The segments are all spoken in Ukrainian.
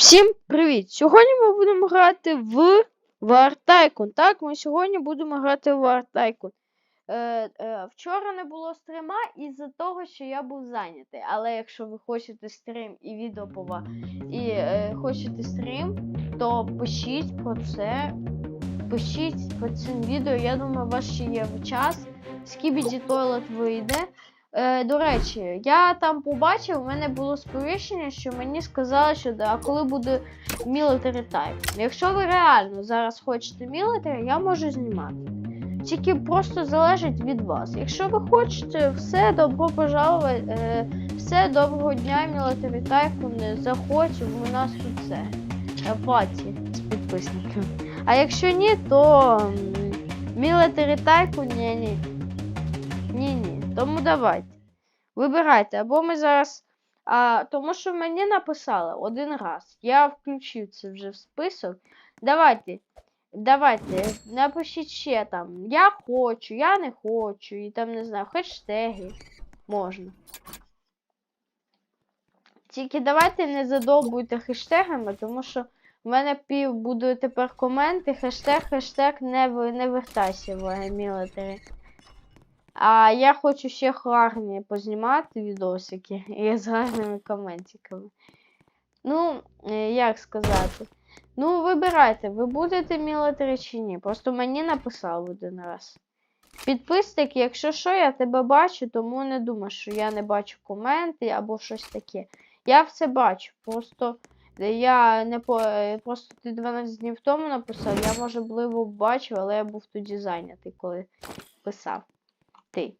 Всім привіт! Сьогодні ми будемо грати в War Tycoon. Так, ми сьогодні будемо грати в War Tycoon. Е, е, вчора не було стрима із-за того, що я був зайнятий. Але якщо ви хочете стрім і відео по ва- і е, хочете стрім, то пишіть про це. Пишіть по цим відео. Я думаю, у вас ще є час. Skibidi Toilet вийде. Е, до речі, я там побачив, у мене було сповіщення, що мені сказали, що да, коли буде military type. Якщо ви реально зараз хочете military, я можу знімати. Тільки просто залежить від вас. Якщо ви хочете, все, добро пожаловать, е, все, доброго дня, military type, заходь, у нас тут це. е, Паті з підписниками. А якщо ні, то м, military type, ні, ні. Ні-ні. Тому давайте. Вибирайте, або ми зараз. А, тому що мені написали один раз. Я включив це вже в список. Давайте. Давайте, напишіть ще там. Я хочу, я не хочу. І там, не знаю, хештеги. Можна. Тільки давайте не задовбуйте хештегами, тому що в мене пів будуть тепер коменти. Хештег, хештег не, не вертайся в мілітарі. А я хочу ще гарні познімати відосики і з гарними коментиками. Ну, е, як сказати. Ну, вибирайте, ви будете мілитарі чи ні. Просто мені написав один раз. Підписник, якщо що, я тебе бачу, тому не думай, що я не бачу коменти або щось таке. Я все бачу. Просто я не по. е, Просто ти 12 днів тому написав, я можливо бачив, але я був тоді зайнятий, коли писав ти.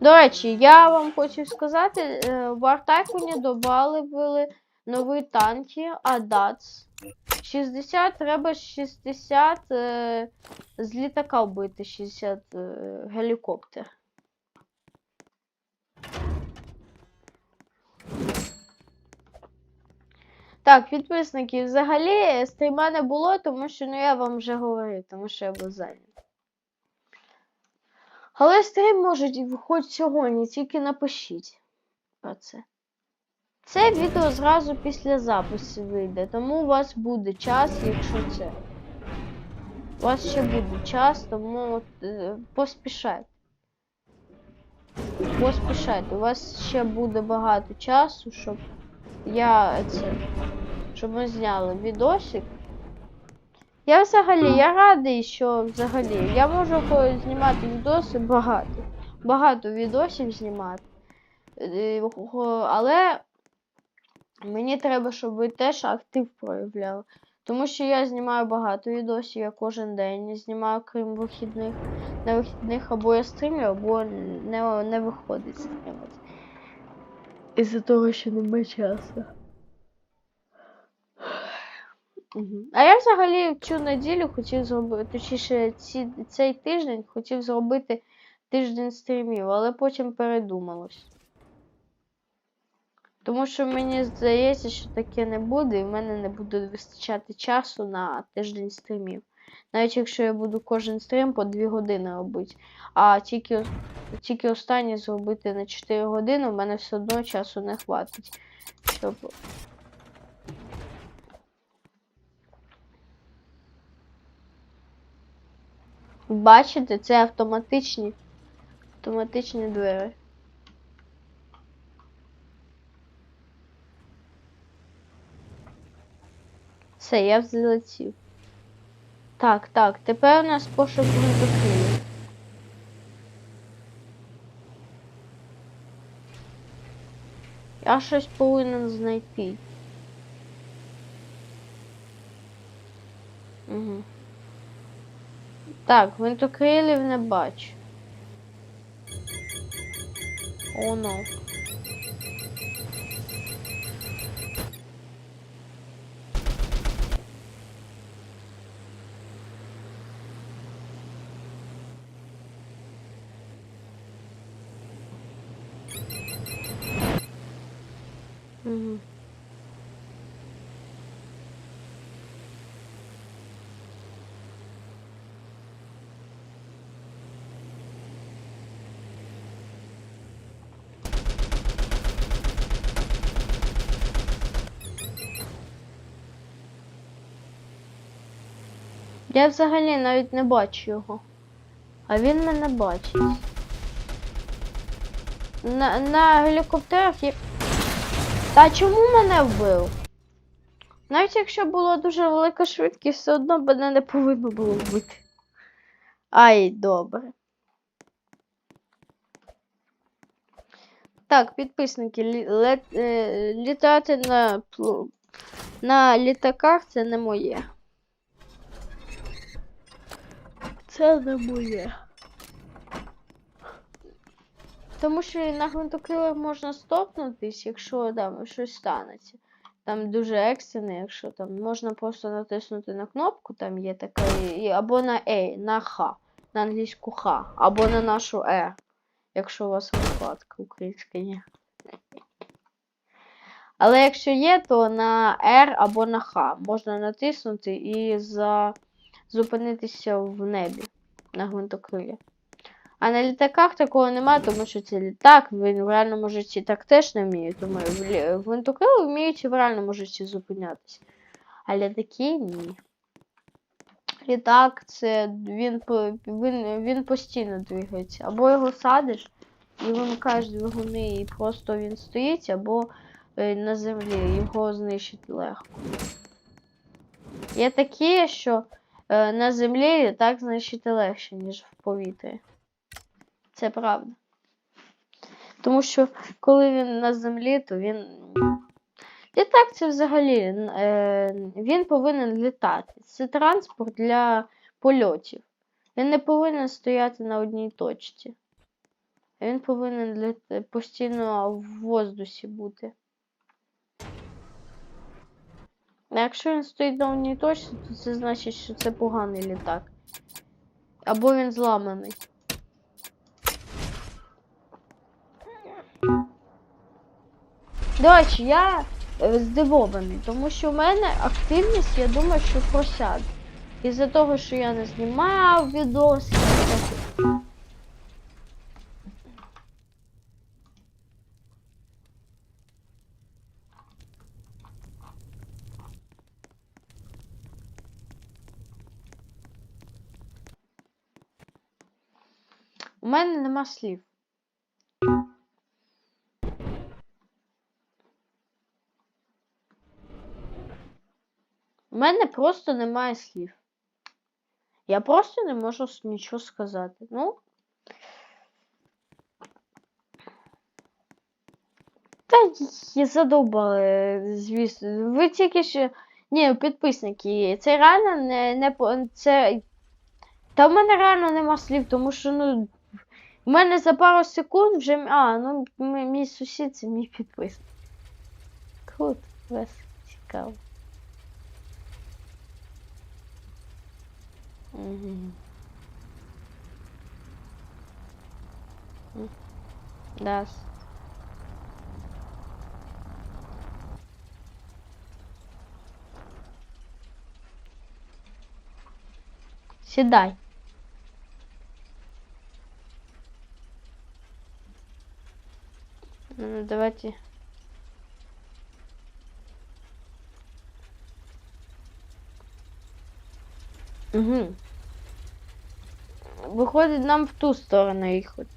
До речі, я вам хочу сказати, е, в Артайкуні добавили нові танки Адац. 60 треба 60 е, з літака вбити 60 е, гелікоптер. Так, підписники, взагалі стріма не було, тому що ну я вам вже говорив, тому що я був зайнятий. Але стрім може хоч сьогодні, тільки напишіть про це. Це відео зразу після запису вийде, тому у вас буде час, якщо це. У вас ще буде час, тому е, поспішайте. Поспішайте. У вас ще буде багато часу, щоб я це. Щоб ми зняли відосик. Я взагалі, я радий, що взагалі я можу знімати відоси багато. Багато відосів знімати. Е, Але мені треба, щоб ви теж актив проявляли. Тому що я знімаю багато відосів, я кожен день знімаю, крім вихідних. На вихідних або я стрімлю, або не, не виходить стрімити. Із-за того, що немає часу. А я взагалі цю неділю хотів зробити, точніше, ці, цей тиждень хотів зробити тиждень стрімів, але потім передумалось. Тому що мені здається, що таке не буде, і в мене не буде вистачати часу на тиждень стрімів. Навіть якщо я буду кожен стрім по 2 години робити. А тільки, тільки останній зробити на 4 години, в мене все одно часу не хватить. Щоб Бачите, це автоматичні, автоматичні двері. Все, я взлетів. Так, так, тепер у нас пошук гвинтокрилів. Я щось повинен знайти. Угу. Так, гвинтокрилів не бачу. О, ну. Угу. Я взагалі навіть не бачу його. А він мене бачить. На, на гелікоптерах є. Та чому мене вбив? Навіть якщо була дуже велика швидкість, все одно мене не повинно було вбити. Ай, добре. Так, підписники, е, літати на, на літаках це не моє. Це не моє. Тому що на гвинтокрилах можна стопнутись, якщо там щось станеться. Там дуже екстрене, якщо там можна просто натиснути на кнопку, там є така, або на A, на Х, на англійську Х, або на нашу E, якщо у вас розкладка українська є. Але якщо є, то на R або на Х можна натиснути і за... зупинитися в небі на гвинтокрилі. А на літаках такого немає, тому що це літак, він в реальному житті так теж не вміє, в гвинтокрили вміють і в реальному житті зупинятися. А літаки ні. Літак це він, він, він постійно двигається. Або його садиш і вимикаєш двигуни, і просто він стоїть, або е, на землі його знищити легко. Є такі, що на землі літак знищити легше, ніж в повітрі. Це правда. Тому що коли він на землі, то він. Літак це взагалі е, він повинен літати. Це транспорт для польотів. Він не повинен стояти на одній точці. Він повинен постійно в воздусі бути. А якщо він стоїть на одній точці, то це значить, що це поганий літак. Або він зламаний. До речі, я е, здивований, тому що в мене активність, я думаю, що просяде. Із-за того, що я не знімав відоси. У мене нема слів. У мене просто немає слів. Я просто не можу нічого сказати. Ну. Та я задовбали, звісно. Ви тільки що. Ні, підписники, це реально не, не це. Та в мене реально нема слів, тому що, ну. У мене за пару секунд вже. А, ну мій сусід це мій підписник. Круто, весело, цікаво. М. Сідай. Ну, давайте. Угу. Виходить, нам в ту сторону їхати.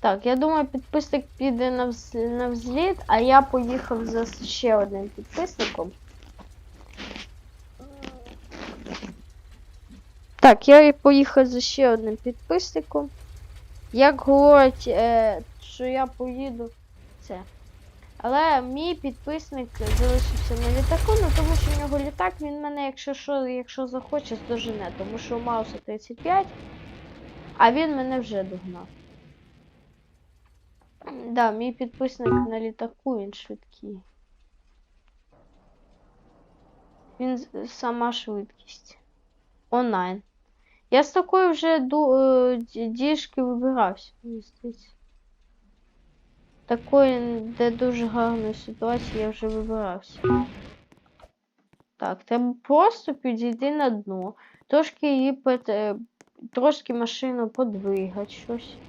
Так, я думаю, підписник піде на, вз... на взліт, а я поїхав за ще одним підписником. Так, я поїхав за ще одним підписником. Як говорять, е, що я поїду, це. Але мій підписник залишився на літаку, ну тому що в нього літак, він мене, якщо що, якщо захоче, здожене, тому що у Мауса 35, а він мене вже догнав. Да, мій підписник на літаку, він швидкий. Він сама швидкість. Онлайн. Я з такої вже е, діжки вибирався, мені здається. Такої, де дуже гарної ситуації я вже вибирався. Так, треба просто підійти на дно. Трошки її пот- е, трошки машину подвигати щось.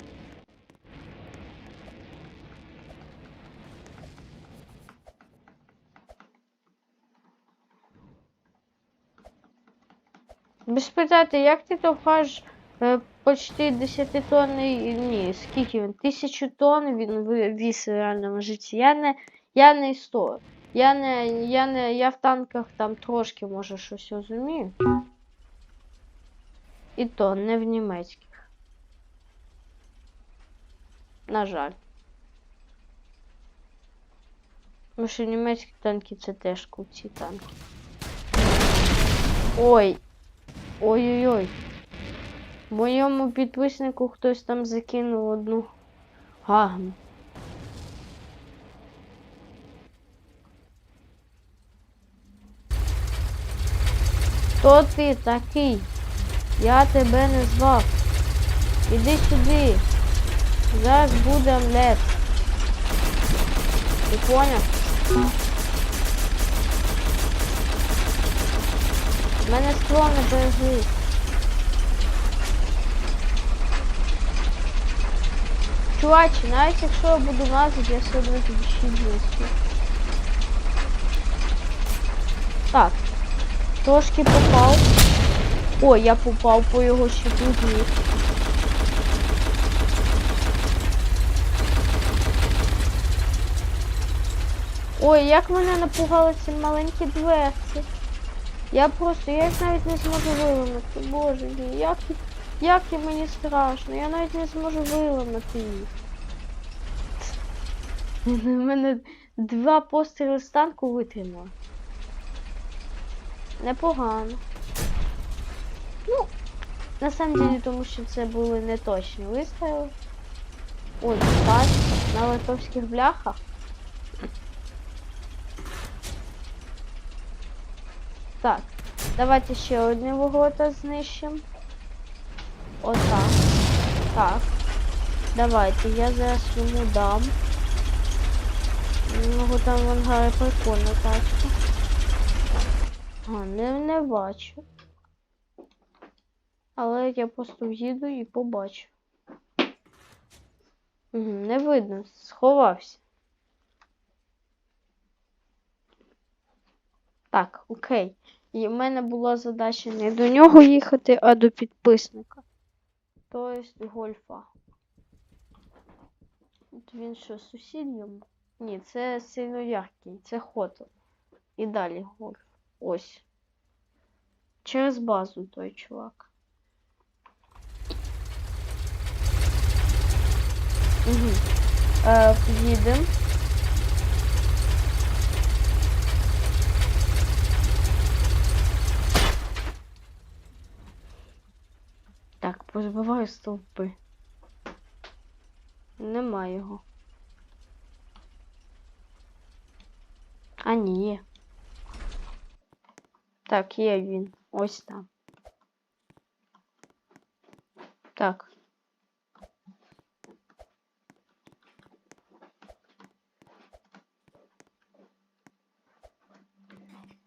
Ви спитайте, як ти товхаєш е, почти 10 тонний, ні, скільки він? Тисячу тонн він віз в реальному житті. Я не, я не 100. Я не, я не, я в танках там трошки, може, щось розумію. І то не в німецьких. На жаль. Тому що німецькі танки це теж круті танки. Ой. Ой-ой-ой. Моєму підписнику хтось там закинув одну гагну. Хто ти такий? Я тебе не звав. Іди сюди. Зараз буде омлет. Ти поняв? Мене ствол не бережи. Чувачі, навіть якщо я буду лазити, я все одно щит знесу. Так. Трошки попав. Ой, я попав по його щиту зніс. Ой, як мене напугали ці маленькі дверці. Я просто, я їх навіть не зможу виламати. Боже мій, як, і мені страшно, я навіть не зможу виламати їх. У мене два постріли з танку витримали. Непогано. Ну, на самом деле, тому що це були не точні вистріли. Ой, так, на литовських бляхах. Так, давайте ще одне ворота знищимо. Отак. Так. Давайте, я зараз йому дам. У нього там в ангарі прикольна тачка. А, не, не бачу. Але я просто в'їду і побачу. Угу, не видно, сховався. Так, окей. І в мене була задача не до нього їхати, а до підписника. Тобто гольфа. От він що, сусід йому? Ні, це сильно яркий, це хотел. І далі гольф. Ось. Через базу той чувак. Угу. Е, їдем. Так, позбиваю стовпи. Нема його. А ні. є. Так, є він. Ось там. Так.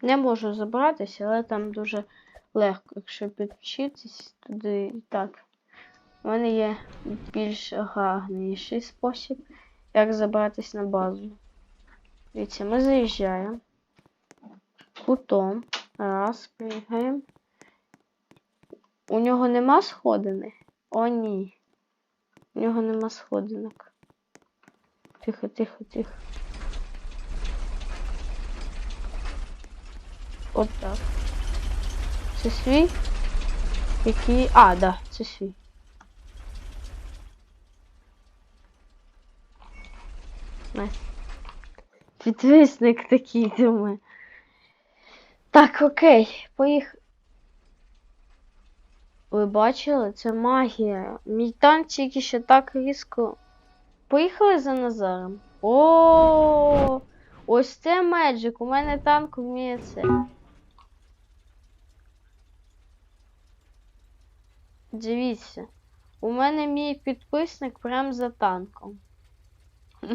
Не можу забратися, але там дуже легко, якщо підключитись туди так. У мене є більш гарніший спосіб, як забратись на базу. Дивіться, ми заїжджаємо. Кутом. Раз, пригаємо. У нього нема сходини? О, ні. У нього нема сходинок. Тихо, тихо, тихо. От так. Це свій? Який. А, да, це свій. Найс. Підвисник такий думаю. Так, окей, поїх. Ви бачили? Це магія. Мій танк тільки ще так різко. Поїхали за Назаром. О, ось це Меджик. У мене танк вміє це. Дивіться, у мене мій підписник прям за танком.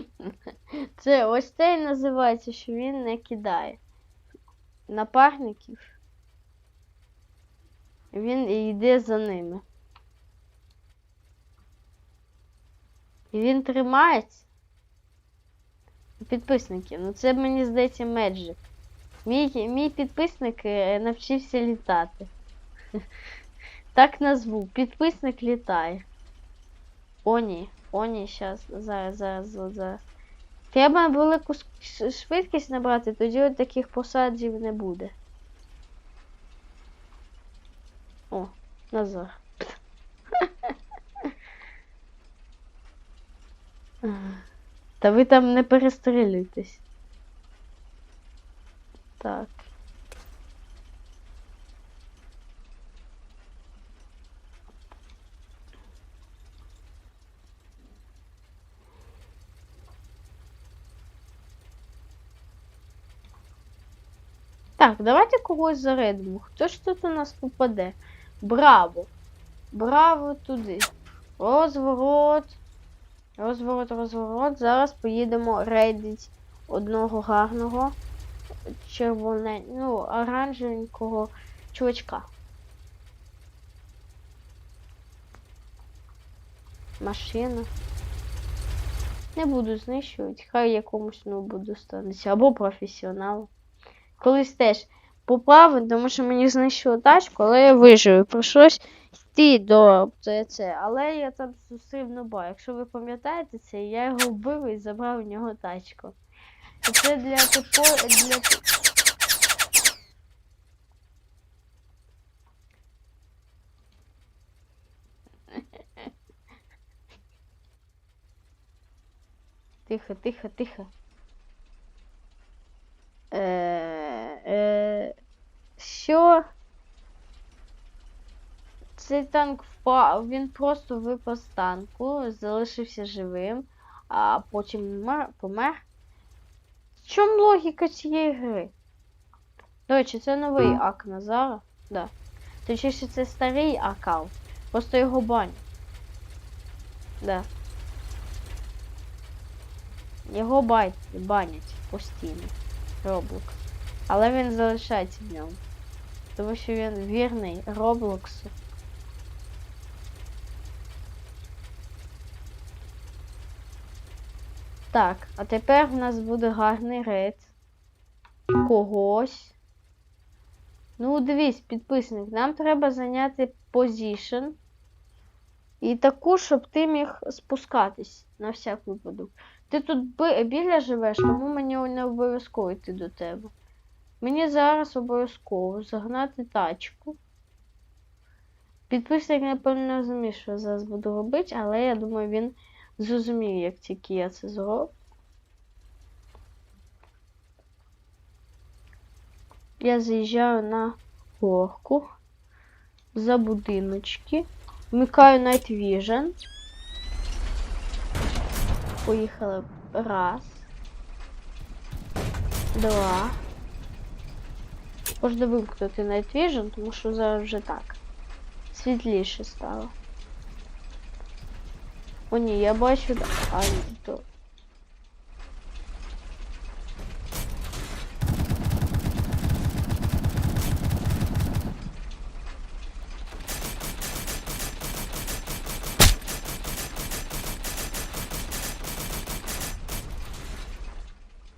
Це ось це і називається, що він не кидає напарників. Він і йде за ними. І він тримається. Підписники, ну це мені здається Меджик. Мій, мій підписник е, навчився літати. Так назву. Підписник літає. О, ні. О, ні, щас. Зараз, зараз, зараз, зараз. Треба велику швидкість набрати, тоді от таких посадів не буде. О, Назар. Та ви там не перестрілюйтесь. Так. Так, давайте когось зарядимо. Хто ж тут у нас попаде? Браво! Браво туди. Розворот. Розворот, розворот. Зараз поїдемо рейдить одного гарного червоне, ну, оранжевенького чувачка. Машина. Не буду знищувати, хай якомусь нубу достанеться. Або професіоналу. Колись теж поправив, тому що мені знищили тачку, але я вижив. Прийшлось йти до це, але я там зустрів нуба. Якщо ви пам'ятаєте це, я його вбив і забрав у нього тачку. І це для типу для. Тихо, тихо, тихо. Е, е, що? Цей танк впав, він просто випав з танку, залишився живим, а потім помер. В чому логіка цієї гри? До речі, це новий ак Назара. Да. Точніше, це старий аккаунт. Просто його банять. Да. Його бать, банять постійно. Roblox. Але він залишається в ньому. Тому що він вірний Роблоксу. Так, а тепер в нас буде гарний рейд. Когось. Ну, дивись, підписник, нам треба зайняти позішн. І таку, щоб ти міг спускатись на всяк випадок. Ти тут біля живеш, тому мені не обов'язково йти до тебе. Мені зараз обов'язково загнати тачку. Підписник, напевно, не розуміє, що зараз буду робити, але я думаю, він зрозуміє, як тільки я це зроблю. Я заїжджаю на горку за будиночки. Вмикаю Night Vision. Поїхали. Раз. Два. Можна вимкнути Night Vision, тому що зараз вже так. Світліше стало. О, ні, я бачу. А, то.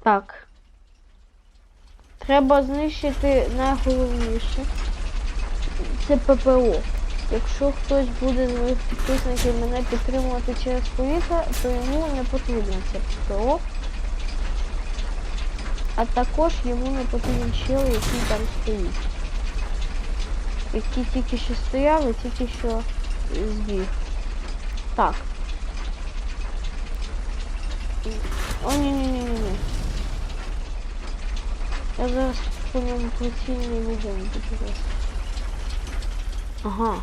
Так. Треба знищити найголовніше. Це ППО. Якщо хтось буде з моїх підписників мене підтримувати через повітря, то йому не потрібно це ППО. А також йому не потрібен чел, який там стоїть. Який тільки що стояв і тільки що збіг. Так. О, ні, ні, ні, ні, ні. Я зараз по ньому прицільний вогонь буду. Ага.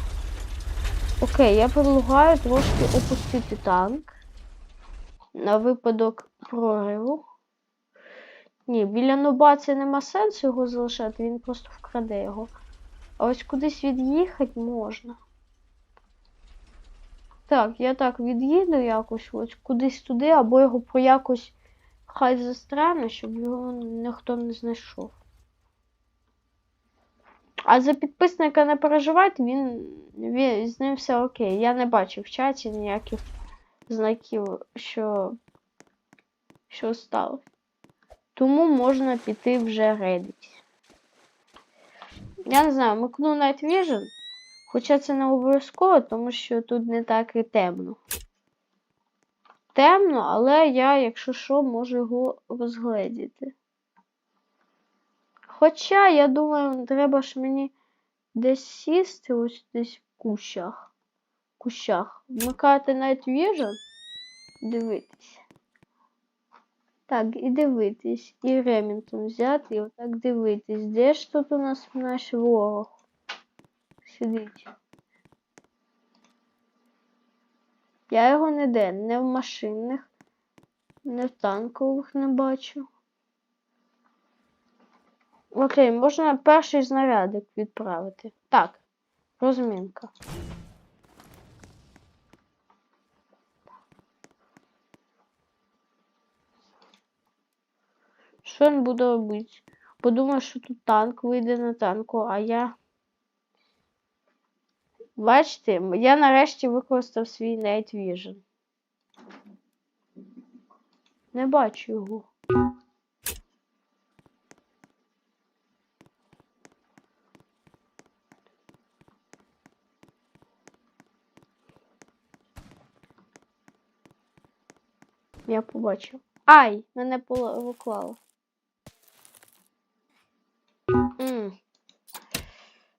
Окей, я предлагаю трошки опустити танк. На випадок прориву. Ні, біля нуба це нема сенсу його залишати, він просто вкраде його. А ось кудись від'їхати можна. Так, я так від'їду якось ось кудись туди, або його по якось хай застране, щоб його ніхто не знайшов. А за підписника не переживайте, він, він з ним все окей. Я не бачив в чаті ніяких знаків, що, що стало. Тому можна піти вже рейдити. Я не знаю, микну Night Vision. Хоча це не обов'язково, тому що тут не так і темно. Темно, але я, якщо що, можу його розгледіти. Хоча, я думаю, треба ж мені десь сісти, ось десь в кущах. кущах. Вмикати Night Vision, дивитися. Так, і дивитись. І Ремінтон взяти і отак дивитись. Де ж тут у нас наш ворог? Сидить. Я його ніде, не в машинних, не в танкових не бачу. Окей, можна перший знарядик відправити. Так, розмінка. Що він буде робити? Подумав, що тут танк вийде на танку, а я. Бачите, я нарешті використав свій Night Vision. Не бачу його. Я побачив. Ай, мене поклало.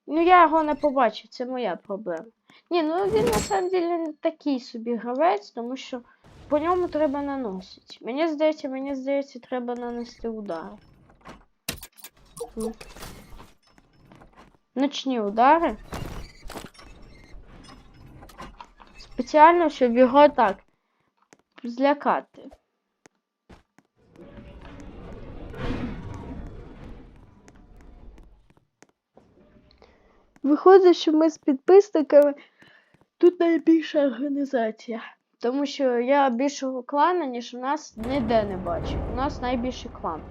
Ну, я його не побачив, це моя проблема. Ні, ну він на самом деле не такий собі гравець, тому що по ньому треба наносити. Мені здається, мені здається, треба нанести удари. Ночні удари. Спеціально, щоб його так злякати. Виходить, що ми з підписниками тут найбільша організація. Тому що я більшого клана, ніж у нас ніде не бачу. У нас найбільший клан.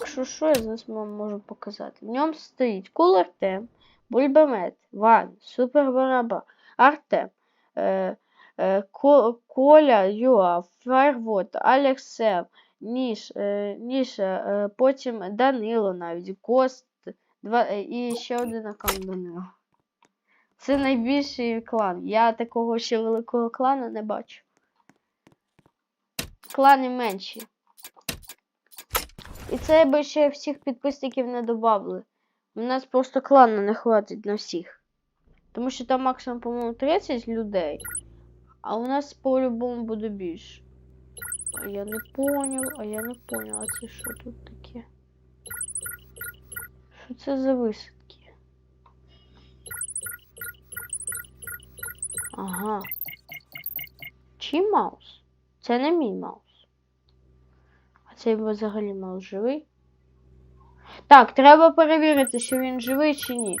Якщо що, я зараз вам можу показати. В ньому стоїть Кул Артем, Бульбамет, Ван, Супер Бараба, Артем, е, е, Ко- Коля, Юа, Файрвот, Алексев, Ніш, е, Ніша, е, потім Данило навіть, Кост, два, е, і ще один аккаунт Данило. Це найбільший клан. Я такого ще великого клану не бачу. Клани менші. І це би ще всіх підписників не додали. У нас просто клану не хватить на всіх. Тому що там максимум, по-моєму, 30 людей. А у нас по-любому буде більше. А я не поняв, а я не поняв, а це що тут таке? Що це за висадки? Ага. Чий маус? Це не мій маус. А цей взагалі маус живий? Так, треба перевірити, що він живий чи ні.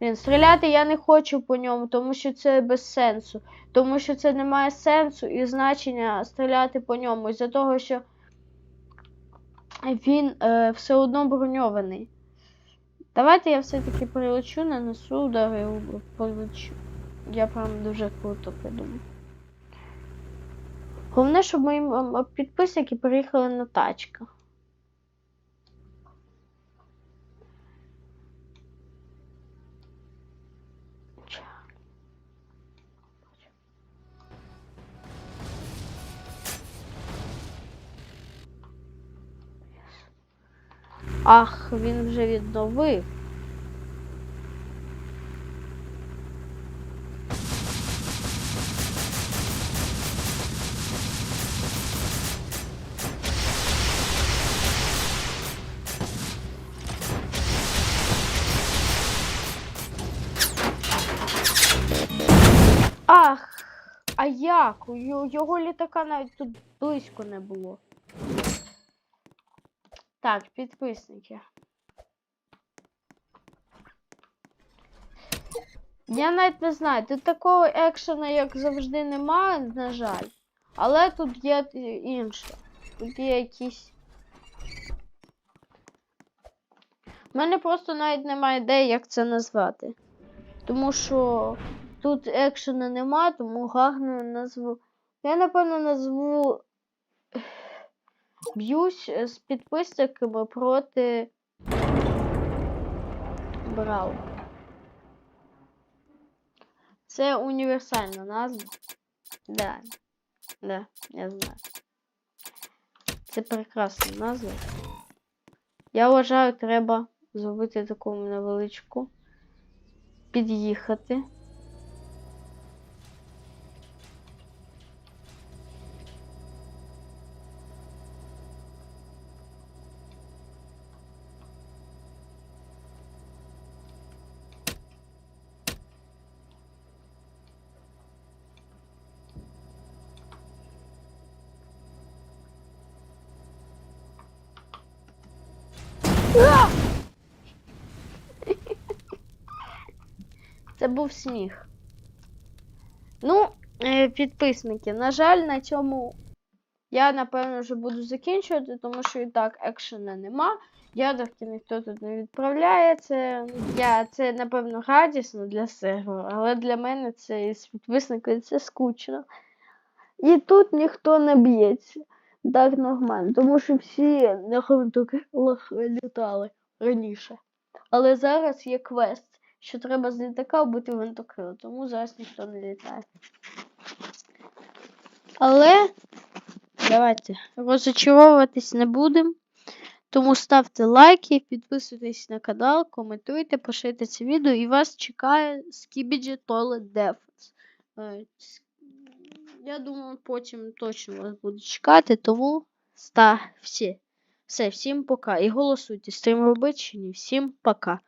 Він стріляти я не хочу по ньому, тому що це без сенсу. Тому що це не має сенсу і значення стріляти по ньому. Із-за того, що він е, все одно броньований. Давайте я все-таки прилечу, нанесу удар і полечу. Я прям дуже круто придумав. Головне, щоб мої підписники приїхали на тачках. Ах, він вже відновив. Ах, а як? Його літака навіть тут близько не було. Так, підписники. Я навіть не знаю, тут такого екшена, як завжди, немає, на жаль. Але тут є інше. Тут є якісь. У мене просто навіть немає ідеї, як це назвати. Тому що тут екшена нема, тому гарно назву. Я напевно назву б'юсь е, з підписниками проти Брау. Це універсальна назва. Да. Да, я знаю. Це прекрасна назва. Я вважаю, треба зробити таку невеличку. Під'їхати. Це був сміх. Ну, е, підписники, на жаль, на цьому я, напевно, вже буду закінчувати, тому що і так екшена нема. Ядерки ніхто тут не відправляє. Це, я, це напевно, радісно для серверу, але для мене це із підписниками це скучно. І тут ніхто не б'ється. Так нормально, тому що всі на гвинтокрилах літали раніше. Але зараз є квест, що треба з літака вбити гвинтокрила, тому зараз ніхто не літає. Але давайте розочаровуватись не будемо. Тому ставте лайки, підписуйтесь на канал, коментуйте, поширюйте це відео і вас чекає Skibidi Toilet Defense. Е, Я думаю, потім точно вас буду чекати, тому ста. Все, всім пока. І голосуйте, стрім робить чи ні. Всім пока.